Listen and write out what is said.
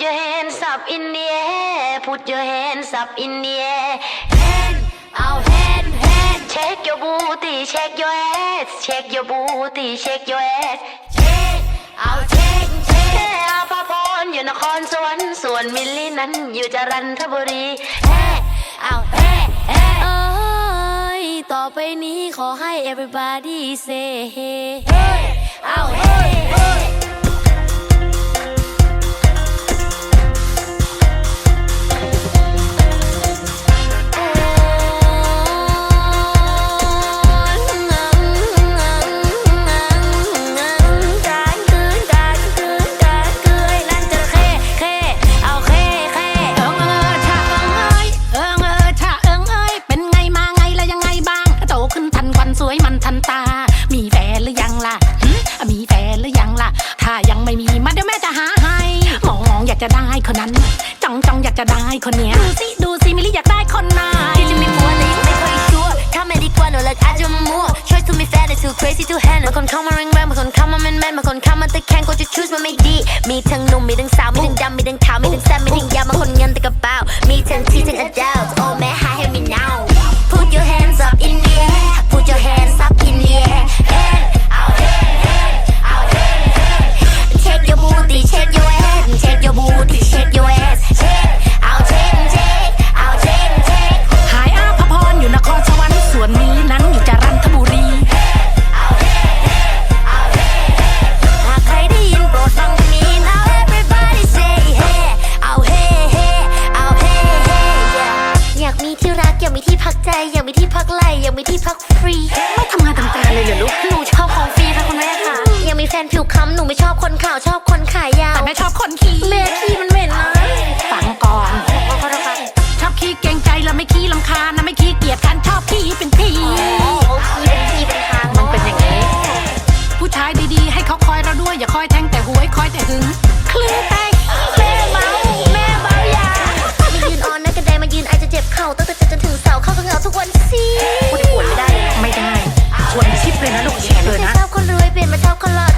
your hands up in the air put your hands up in the air hand out hand hand shake your booty shake your ass shake your booty shake your ass shake out shake shake อาภาพรอยู่นครสวรรค์ส่วนมิลลี่นั้นอยู่จรัญทบุรีเฮ้เอาเฮ้เฮ้เอ้ยต่อไปนี้ขอให้ everybody say hey เอาเมาเดี๋ยวแม่จะหาให้ มองมองอยากจะได้คนนั้น จ้องจ้องอยากจะได้คนเนี้ย ดูสิดูสิมิลี่อยากได้คนไหนที่จะมีผัวแต่ยังไม่เคยชัวร์ถ้าไม่ดีกว่าหนูเลิกอาจจะมัว choice to me fair แต่ too crazy to handle บางคนเข้ามาแรงแรงบางคนเข้ามาแมนแมนบางคนเข้ามาตะแคงก็จะ choose มันไม่ดี มีทั้งหนุ่มมีทั้งสาวมีทั้งดำมีทั้งขาวมีทั้งแซ่บมีทั้งยาวบางคนเงินแต่กระเป๋ามีทั้งที่ทั้ง adult oh man อยากมีที่พักใจอยากมีที่พักไหลอยากมีที่พักฟรีไม่ทำงานทำการเลยเหรอลูกหนูชอบของฟรีค่ะคุณแม่ค่ะอยากมีแฟนผิวค้ำหนูไม่ชอบคนข่าวชอบคนขายยาวแต่ไม่ชอบคนขี้แม่ขี้มันเหม็นนะฟังก่อนชอบขี้เกรงใจแล้วไม่ขี้ลำคาญนะไม่ขี้เกียดกันชอบขี้เป็นทีมันเป็นอย่างนี้ ผู้ชายดีๆ ให้เขาคอยเราด้วยอย่าคอยแทงแต่หวยคอยแต่หึงคลึก เจ็บเข่าตั้งแต่เจจนถึงเสาเข้าก็เหงาทุกวันสิปวดไม่ได้ ไม่ได้ชวนชิดเลยนะลูกแขนเลยนะเศร้าคนรวยเปลี่ยนมาเศร้าคนหล่อ